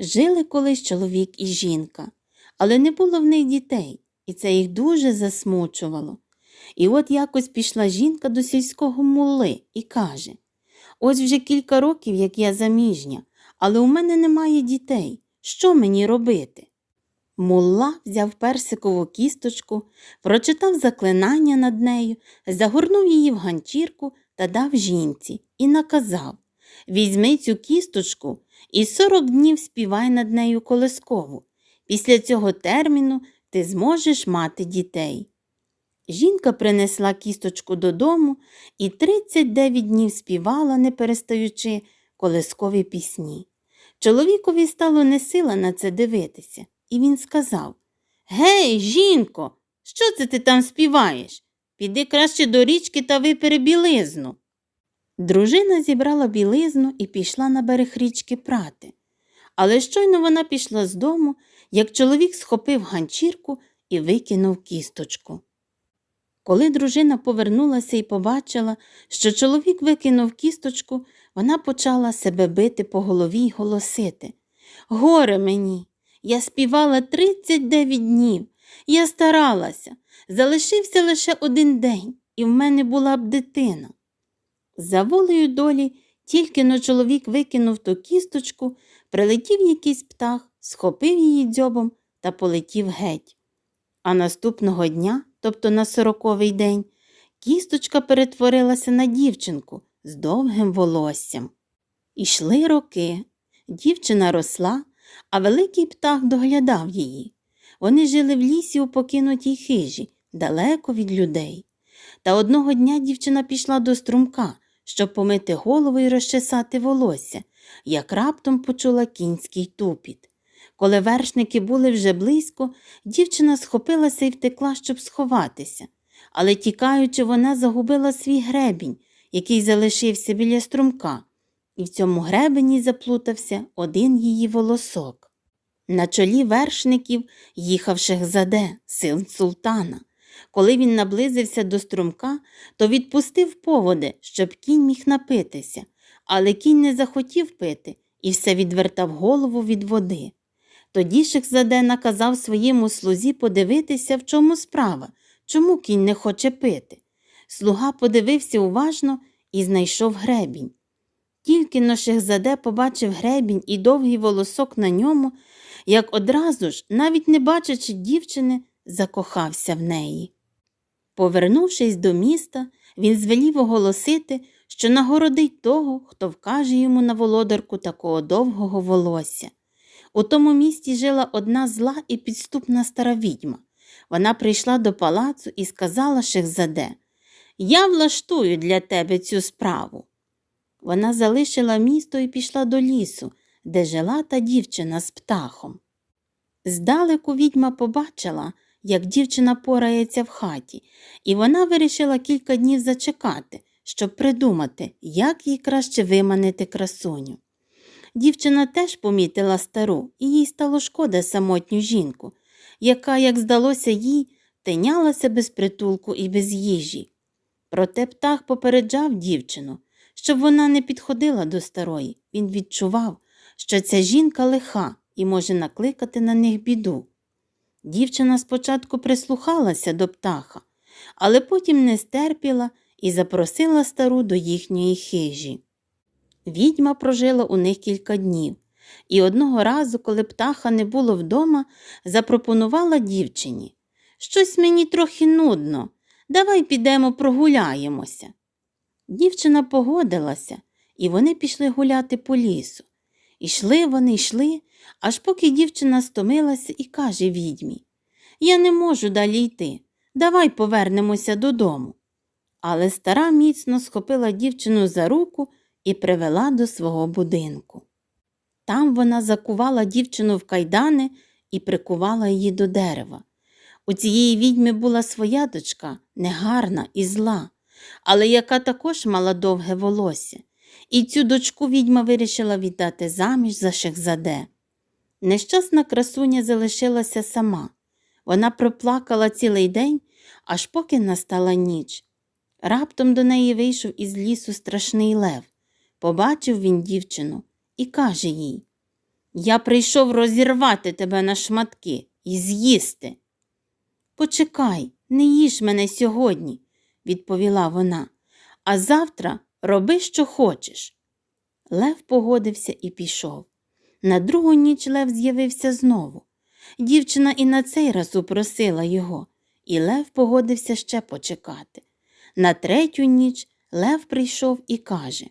Жили колись чоловік і жінка, але не було в них дітей, і це їх дуже засмучувало. І от якось пішла жінка до сільського мулли і каже Ось вже кілька років, як я заміжня, але у мене немає дітей. Що мені робити? Мулла взяв персикову кісточку, прочитав заклинання над нею, загорнув її в ганчірку та дав жінці і наказав Візьми цю кісточку і 40 днів співай над нею колискову. Після цього терміну ти зможеш мати дітей. Жінка принесла кісточку додому і 39 днів співала, не перестаючи, колискові пісні. Чоловікові стало несила на це дивитися, і він сказав Гей, жінко, що це ти там співаєш? Піди краще до річки та випери білизну. Дружина зібрала білизну і пішла на берег річки прати. Але щойно вона пішла з дому, як чоловік схопив ганчірку і викинув кісточку. Коли дружина повернулася і побачила, що чоловік викинув кісточку, вона почала себе бити по голові й голосити. Горе мені! Я співала 39 днів. Я старалася. Залишився лише один день, і в мене була б дитина. За волею долі, тільки но чоловік викинув ту кісточку, прилетів якийсь птах, схопив її дзьобом та полетів геть. А наступного дня, тобто на сороковий день, кісточка перетворилася на дівчинку з довгим волоссям. Ішли роки. Дівчина росла, а великий птах доглядав її. Вони жили в лісі у покинутій хижі, далеко від людей. Та одного дня дівчина пішла до струмка, щоб помити голову і розчесати волосся, як раптом почула кінський тупіт. Коли вершники були вже близько, дівчина схопилася і втекла, щоб сховатися. Але тікаючи, вона загубила свій гребінь, який залишився біля струмка, і в цьому гребені заплутався один її волосок. На чолі вершників їхав Шехзаде, син султана. Коли він наблизився до струмка, то відпустив поводи, щоб кінь міг напитися, але кінь не захотів пити і все відвертав голову від води. Тоді Шехзаде наказав своєму слузі подивитися, в чому справа, чому кінь не хоче пити. Слуга подивився уважно і знайшов гребінь. Тільки но Шехзаде побачив гребінь і довгий волосок на ньому, як одразу ж, навіть не бачачи дівчини, закохався в неї. Повернувшись до міста, він звелів оголосити, що нагородить того, хто вкаже йому на володарку такого довгого волосся. У тому місті жила одна зла і підступна стара відьма. Вона прийшла до палацу і сказала Шехзаде, Я влаштую для тебе цю справу. Вона залишила місто і пішла до лісу, де жила та дівчина з птахом. Здалеку відьма побачила, як дівчина порається в хаті, і вона вирішила кілька днів зачекати, щоб придумати, як їй краще виманити красуню. Дівчина теж помітила стару, і їй стало шкода самотню жінку, яка, як здалося їй, тинялася без притулку і без їжі. Проте птах попереджав дівчину, щоб вона не підходила до старої. Він відчував, що ця жінка лиха і може накликати на них біду. Дівчина спочатку прислухалася до птаха, але потім не стерпіла і запросила стару до їхньої хижі. Відьма прожила у них кілька днів, і одного разу, коли птаха не було вдома, запропонувала дівчині Щось мені трохи нудно, давай підемо прогуляємося. Дівчина погодилася, і вони пішли гуляти по лісу. Ішли вони йшли, аж поки дівчина стомилася і каже відьмі Я не можу далі йти. Давай повернемося додому. Але стара міцно схопила дівчину за руку і привела до свого будинку. Там вона закувала дівчину в кайдани і прикувала її до дерева. У цієї відьми була своя дочка, негарна і зла, але яка також мала довге волосся, і цю дочку відьма вирішила віддати заміж за Шехзаде. Нещасна красуня залишилася сама. Вона проплакала цілий день, аж поки настала ніч. Раптом до неї вийшов із лісу страшний лев. Побачив він дівчину і каже їй Я прийшов розірвати тебе на шматки і з'їсти. Почекай, не їж мене сьогодні, відповіла вона, а завтра роби, що хочеш. Лев погодився і пішов. На другу ніч Лев з'явився знову. Дівчина і на цей раз упросила його, і Лев погодився ще почекати. На третю ніч Лев прийшов і каже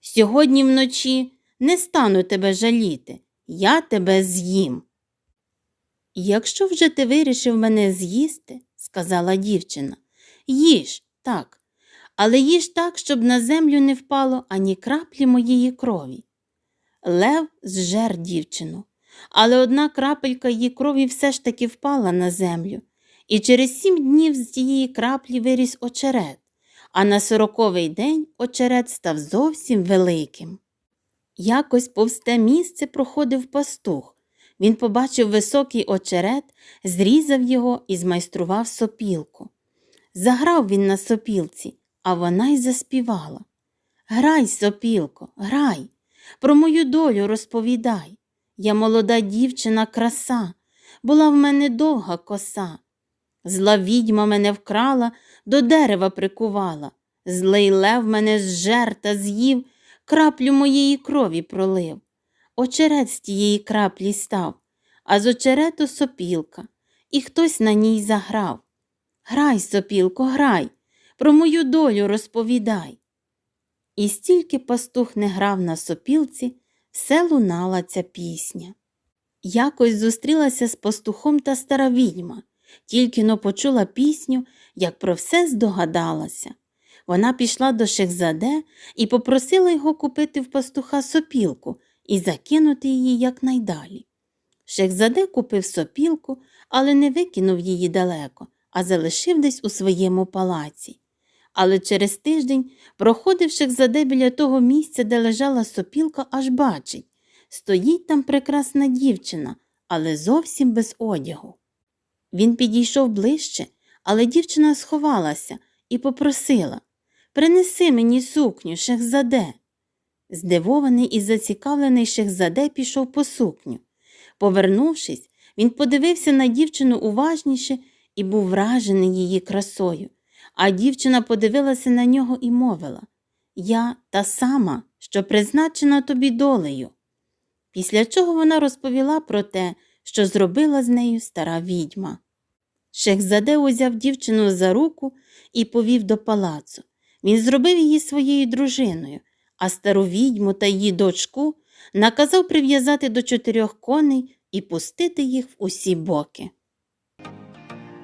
Сьогодні вночі не стану тебе жаліти, я тебе з'їм. Якщо вже ти вирішив мене з'їсти, сказала дівчина, їж так, але їж так, щоб на землю не впало ані краплі моєї крові. Лев зжер дівчину, але одна крапелька її крові все ж таки впала на землю, і через сім днів з тієї краплі виріс очерет, а на сороковий день очерет став зовсім великим. Якось повз те місце проходив пастух. Він побачив високий очерет, зрізав його і змайстрував сопілку. Заграв він на сопілці, а вона й заспівала. Грай, сопілко, грай, про мою долю розповідай. Я молода дівчина краса, була в мене довга коса. Зла відьма мене вкрала, до дерева прикувала. Злий лев мене зжер та з'їв, краплю моєї крові пролив. Очерет з тієї краплі став, а з очерету сопілка, і хтось на ній заграв. Грай, сопілко, грай, про мою долю розповідай. І стільки пастух не грав на сопілці, все лунала ця пісня. Якось зустрілася з пастухом та стара відьма, тільки но почула пісню, як про все здогадалася. Вона пішла до Шехзаде і попросила його купити в пастуха сопілку і закинути її якнайдалі. Шехзаде купив сопілку, але не викинув її далеко, а залишив десь у своєму палаці. Але через тиждень, проходив Шехзаде біля того місця, де лежала сопілка, аж бачить стоїть там прекрасна дівчина, але зовсім без одягу. Він підійшов ближче, але дівчина сховалася і попросила Принеси мені сукню, Шехзаде. Здивований і зацікавлений Шехзаде пішов по сукню. Повернувшись, він подивився на дівчину уважніше і був вражений її красою. А дівчина подивилася на нього і мовила Я та сама, що призначена тобі долею. Після чого вона розповіла про те, що зробила з нею стара відьма. Шехзаде узяв дівчину за руку і повів до палацу. Він зробив її своєю дружиною, а стару відьму та її дочку наказав прив'язати до чотирьох коней і пустити їх в усі боки.